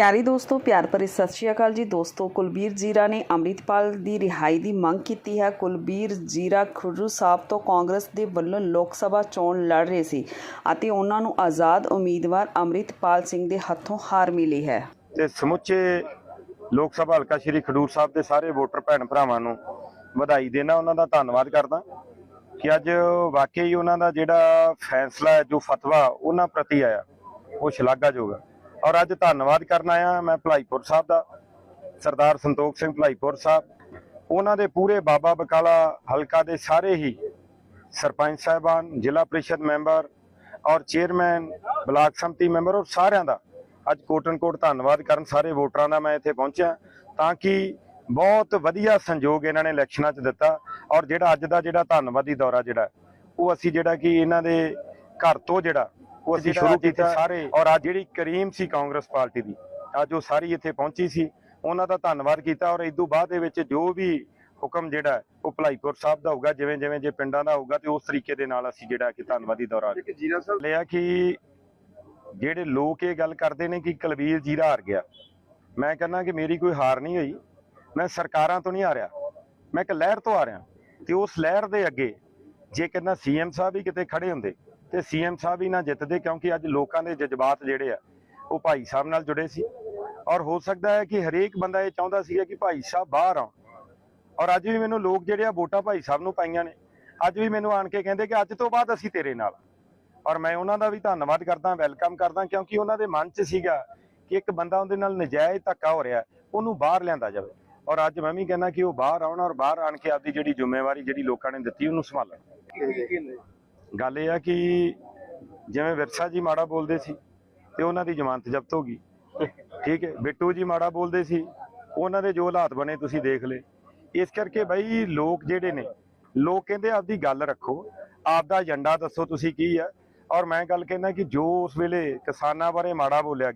ਪਿਆਰੀ ਦੋਸਤੋ, ਪਿਆਰ ਭਰੀ ਸਤਿ ਸ਼੍ਰੀ ਅਕਾਲ ਜੀ। ਦੋਸਤੋ, ਕੁਲਬੀਰ ਜੀਰਾ ਨੇ ਅੰਮ੍ਰਿਤਪਾਲ ਦੀ ਰਿਹਾਈ ਦੀ ਮੰਗ ਕੀਤੀ ਹੈ। ਕੁਲਬੀਰ ਜੀਰਾ ਖੁਰੂ ਸਾਹਿਬ ਤੋਂ ਕਾਂਗਰਸ ਦੇ ਵੱਲੋਂ ਲੋਕ ਸਭਾ ਚੋਣ ਲੜ ਰਹੇ ਸੀ ਅਤੇ ਉਹਨਾਂ ਨੂੰ ਆਜ਼ਾਦ ਉਮੀਦਵਾਰ ਅੰਮ੍ਰਿਤਪਾਲ ਸਿੰਘ ਦੇ ਹੱਥੋਂ ਹਾਰ ਮਿਲੀ ਹੈ। ਤੇ ਸਮੁੱਚੇ ਲੋਕ ਸਭਾ ਹਲਕਾ ਸ਼੍ਰੀ ਖਡੂਰ ਸਾਹਿਬ ਦੇ ਸਾਰੇ ਵੋਟਰ ਭੈਣ ਭਰਾਵਾਂ ਨੂੰ ਵਧਾਈ ਦੇਣਾ ਉਹਨਾਂ ਦਾ ਧੰਨਵਾਦ ਕਰਦਾ। ਕਿ ਅੱਜ ਵਾਕਈ ਉਹਨਾਂ ਦਾ ਜਿਹੜਾ ਫੈਸਲਾ ਹੈ, ਜੋ ਫਤਵਾ ਉਹਨਾਂ ਪ੍ਰਤੀ ਆਇਆ, ਉਹ ਸ਼ਲਾਘਾਯੋਗ ਹੈ। ਔਰ ਅੱਜ ਧੰਨਵਾਦ ਕਰਨ ਆਇਆ ਮੈਂ ਭਲਾਈਪੁਰ ਸਾਹਿਬ ਦਾ, ਸਰਦਾਰ ਸੰਤੋਖ ਸਿੰਘ ਭਲਾਈਪੁਰ ਸਾਹਿਬ। ਉਹਨਾਂ ਦੇ ਪੂਰੇ ਬਾਬਾ ਬਕਾਲਾ ਹਲਕਾ ਦੇ ਸਾਰੇ ਹੀ ਸਰਪੰਚ ਸਾਹਿਬਾਨ, ਜ਼ਿਲ੍ਹਾ ਪ੍ਰੀਸ਼ਦ ਮੈਂਬਰ ਔਰ ਚੇਅਰਮੈਨ, ਬਲਾਕ ਸੰਮਤੀ ਮੈਂਬਰ ਔਰ ਸਾਰਿਆਂ ਦਾ ਅੱਜ ਕੋਟਨ ਕੋਟ ਧੰਨਵਾਦ ਕਰਨ ਸਾਰੇ ਵੋਟਰਾਂ ਦਾ ਮੈਂ ਇੱਥੇ ਪਹੁੰਚਿਆ ਤਾਂ ਕਿ ਬਹੁਤ ਵਧੀਆ ਸੰਯੋਗ ਇਹਨਾਂ ਨੇ ਇਲੈਕਸ਼ਨਾਂ 'ਚ ਦਿੱਤਾ ਔਰ ਜਿਹੜਾ ਅੱਜ ਦਾ ਜਿਹੜਾ ਧੰਨਵਾਦੀ ਦੌਰਾ ਜਿਹੜਾ, ਉਹ ਅਸੀਂ ਜਿਹੜਾ ਕਿ ਇਹਨਾਂ ਦੇ ਘਰ ਤੋਂ ਜਿਹੜਾ ਉਹ ਅਸੀਂ ਸ਼ੁਰੂ ਕੀਤਾ ਸਾਰੇ ਔਰ ਅੱਜ ਜਿਹੜੀ ਕਰੀਮ ਸੀ ਕਾਂਗਰਸ ਪਾਰਟੀ ਦੀ ਅੱਜ ਉਹ ਸਾਰੀ ਇੱਥੇ ਪਹੁੰਚੀ ਸੀ। ਉਹਨਾਂ ਦਾ ਧੰਨਵਾਦ ਕੀਤਾ ਔਰ ਇਸ ਤੋਂ ਬਾਅਦ ਦੇ ਵਿੱਚ ਜੋ ਵੀ ਹੁਕਮ ਜਿਹੜਾ ਉਹ ਭਲਾਈਪੁਰ ਸਾਹਿਬ ਦਾ ਹੋਊਗਾ ਜਿਵੇਂ ਜਿਵੇਂ ਜੇ ਪਿੰਡਾਂ ਦਾ ਹੋਊਗਾ ਤੇ ਉਸ ਤਰੀਕੇ ਦੇ ਨਾਲ ਅਸੀਂ ਜਿਹੜਾ ਕਿ ਧੰਨਵਾਦੀ ਦੌਰਾ ਲਿਆ ਕਿ ਜਿਹੜੇ ਲੋਕ ਇਹ ਗੱਲ ਕਰਦੇ ਨੇ ਕਿ ਕਲਬੀਰ ਜੀਰਾ ਹਾਰ ਗਿਆ। ਮੈਂ ਕਹਿੰਦਾ ਕਿ ਮੇਰੀ ਕੋਈ ਹਾਰ ਨਹੀਂ ਹੋਈ। ਮੈਂ ਸਰਕਾਰਾਂ ਤੋਂ ਨਹੀਂ ਹਾਰਿਆ। ਮੈਂ ਇੱਕ ਲਹਿਰ ਤੋਂ ਆ ਰਿਹਾ ਤੇ ਉਸ ਲਹਿਰ ਦੇ ਅੱਗੇ ਜੇ ਕਹਿੰਦਾ ਸੀਐਮ ਸਾਹਿਬ ਹੀ ਕਿਤੇ ਖੜੇ ਹੁੰਦੇ ਤੇ ਸੀਐਮ ਸਾਹਿਬ ਹੀ ਨਾ ਜਿੱਤਦੇ ਕਿਉਂਕਿ ਅੱਜ ਲੋਕਾਂ ਦੇ ਜਜ਼ਬਾਤ ਜਿਹੜੇ ਆ, ਉਹ ਭਾਈ ਸਾਹਿਬ ਨਾਲ ਜੁੜੇ ਸੀ। ਔਰ ਹੋ ਸਕਦਾ ਹੈ ਕਿ ਹਰੇਕ ਬੰਦਾ ਇਹ ਚਾਹੁੰਦਾ ਸੀਗਾ ਕਿ ਭਾਈ ਸਾਹਿਬ ਬਾਹਰ ਆਉਣ। ਔਰ ਅੱਜ ਵੀ ਮੈਨੂੰ ਲੋਕ ਜਿਹੜੇ ਆ, ਵੋਟਾਂ ਭਾਈ ਸਾਹਿਬ ਨੂੰ ਪਾਈਆਂ ਨੇ। ਅੱਜ ਵੀ ਮੈਨੂੰ ਆਣ ਕੇ ਕਹਿੰਦੇ ਕਿ ਅੱਜ ਤੋਂ ਬਾਅਦ ਅਸੀਂ ਤੇਰੇ ਨਾਲ ਔਰ ਮੈਂ ਉਹਨਾਂ ਦਾ ਵੀ ਧੰਨਵਾਦ ਕਰਦਾ, ਵੈਲਕਮ ਕਰਦਾ, ਕਿਉਂਕਿ ਉਹਨਾਂ ਦੇ ਮਨ 'ਚ ਸੀਗਾ ਕਿ ਇੱਕ ਬੰਦਾ ਉਹਦੇ ਨਾਲ ਨਜਾਇਜ਼ ਧੱਕਾ ਹੋ ਰਿਹਾ ਉਹਨੂੰ ਬਾਹਰ ਲਿਆਂਦਾ ਜਾਵੇ। ਔਰ ਅੱਜ ਮੈਂ ਵੀ ਕਹਿੰਦਾ ਕਿ ਉਹ ਬਾਹਰ ਆਉਣ ਔਰ ਬਾਹਰ ਆਣ ਕੇ ਆਪਦੀ ਜਿਹੜੀ ਜ਼ਿੰਮੇਵਾਰੀ ਜਿਹੜੀ ਲੋਕਾਂ ਨੇ ਦਿੱਤੀ, ਉਹਨੂੰ ਸੰਭਾਲਣ। ਗੱਲ ਇਹ ਆ ਕਿ ਜਿਵੇਂ ਵਿਰਸਾ ਜੀ ਮਾੜਾ ਬੋਲਦੇ ਸੀ ਤੇ ਉਹਨਾਂ ਦੀ ਜ਼ਮਾਨਤ ਜ਼ਬਤ ਹੋ ਗਈ। ਠੀਕ ਹੈ, ਬਿੱਟੂ ਜੀ ਮਾੜਾ ਬੋਲਦੇ ਸੀ, ਉਹਨਾਂ ਦੇ ਜੋ ਹਾਲਾਤ ਬਣੇ ਤੁਸੀਂ ਦੇਖ ਲਏ। ਇਸ ਕਰਕੇ ਬਈ ਲੋਕ ਜਿਹੜੇ ਨੇ, ਲੋਕ ਕਹਿੰਦੇ ਆਪਦੀ ਗੱਲ ਰੱਖੋ, ਆਪਦਾ ਏਜੰਡਾ ਦੱਸੋ ਤੁਸੀਂ ਕੀ ਆ। ਔਰ ਮੈਂ ਗੱਲ ਕਹਿੰਦਾ ਕਿ ਜੋ ਉਸ ਵੇਲੇ ਕਿਸਾਨਾਂ ਬਾਰੇ ਮਾੜਾ ਬੋਲਿਆ